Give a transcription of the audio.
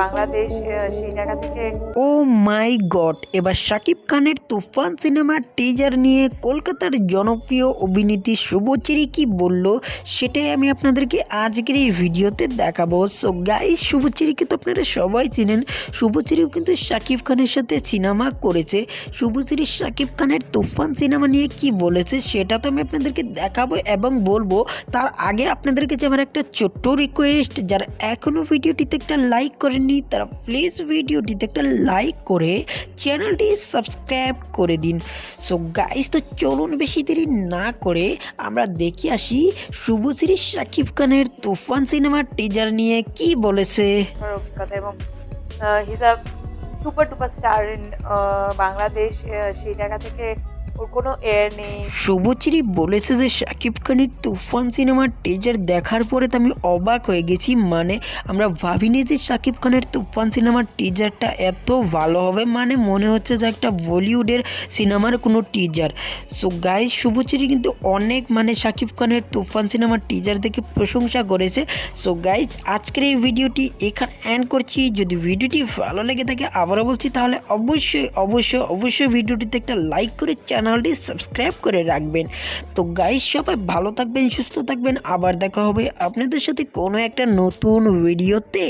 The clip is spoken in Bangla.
বাংলাদেশ থেকে ও মাই গড, এবার শাকিব খানের তুফান সিনেমার টিজার নিয়ে কলকাতার জনপ্রিয় অভিনেত্রী শুভচিরি কি বলল, সেটাই আমি আপনাদেরকে আজকের এই ভিডিওতে দেখাবো। সো গাইস শুভচিরিকে তো আপনারা সবাই চিনেন। শুভচিরিও কিন্তু শাকিব খানের সাথে সিনেমা করেছে। শুভচিরি শাকিব খানের তুফান সিনেমা নিয়ে কি বলেছে, সেটা তো আমি আপনাদেরকে দেখাবো এবং বলব। তার আগে আপনাদের কাছে আমার একটা ছোট্ট রিকোয়েস্ট যারা এখনও ভিডিওটিতে একটা লাইক করেননি, তারা প্লিজ ভিডিওটিতে একটা লাইক করে চ্যানেলটি সাবস্ক্রাইব করে দিন। সো গাইস তো চলুন বেশি দেরি না করে আমরা দেখে আসি শুভশ্রী শাকিব খানের তুফান সিনেমার টিজার নিয়ে কি বলেছে। এবং a super duper star in Bangladesh সেই জায়গা থেকে ওর কোনো এয়ার নেই। শুভশ্রী বলেছে যে শাকিব খানের তুফান সিনেমার টিজার দেখার পরে তো আমি অবাক হয়ে গেছি। মানে আমরা ভাবিনি যে শাকিব খানের তুফান সিনেমার টিজারটা এত ভালো হবে। মানে মনে হচ্ছে যে একটা বলিউডের সিনেমার কোনো টিজার সো গাইজ শুভশ্রী কিন্তু অনেক মানে শাকিব খানের তুফান সিনেমার টিজার দেখে প্রশংসা করেছে। সো গাইজ আজকের এই ভিডিওটি এখানে অ্যান্ড করছি। যদি ভিডিওটি ভালো লেগে থাকে, আবারও বলছি, তাহলে অবশ্যই অবশ্যই অবশ্যই ভিডিওটিতে একটা লাইক করে চ্যানেলটি সাবস্ক্রাইব করে রাখবেন। তো গাইজ সবাই ভালো থাকবেন, সুস্থ থাকবেন। আবার দেখা হবে আপনাদের সাথে কোনো একটা নতুন ভিডিওতে